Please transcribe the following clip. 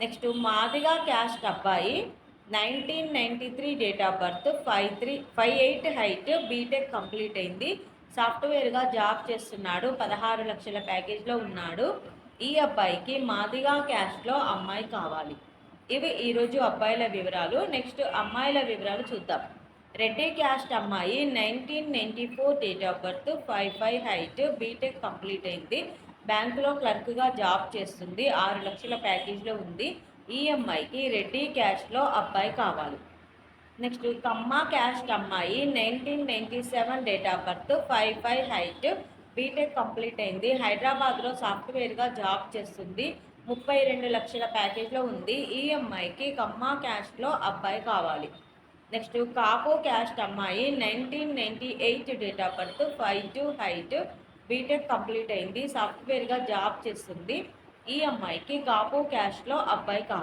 Next Madiga caste అబ్బాయి nineteen ninety three date of birth five three five eight height BTech complete అయింది. సాఫ్ట్వేర్గా job చేస్తున్నాడు. పదహారు లక్షల ప్యాకేజ్లో ఉన్నాడు. ఈ అబ్బాయికి మాదిగా క్యాస్ట్లో అమ్మాయి కావాలి. ఇవి ఈరోజు అబ్బాయిల వివరాలు. నెక్స్ట్ అమ్మాయిల వివరాలు చూద్దాం. రెడ్డి క్యాస్ట్ అమ్మాయి nineteen ninety four date of birth five five height BTech complete అయింది. బ్యాంకులో క్లర్క్గా జాబ్ చేస్తుంది. ఆరు లక్షల ప్యాకేజ్లో ఉంది. ఈఎంఐకి రెడ్డి క్యాష్లో అబ్బాయి కావాలి. నెక్స్ట్ కమ్మ క్యాస్ట్ అమ్మాయి nineteen ninety seven date of birth five five height. BTech complete అయింది. హైదరాబాద్లో సాఫ్ట్వేర్గా జాబ్ చేస్తుంది. ముప్పై రెండు లక్షల ప్యాకేజ్లో ఉంది. ఈఎంఐకి కమ్మ క్యాస్ట్లో అబ్బాయి కావాలి. నెక్స్ట్ కాపో క్యాస్ట్ అమ్మాయి nineteen ninety eight date of birth five two height. BTech complete అయింది. సాఫ్ట్వేర్గా జాబ్ చేస్తుంది. ఈ అమ్మాయికి కాపో క్యాష్లో అబ్బాయి కావాలి.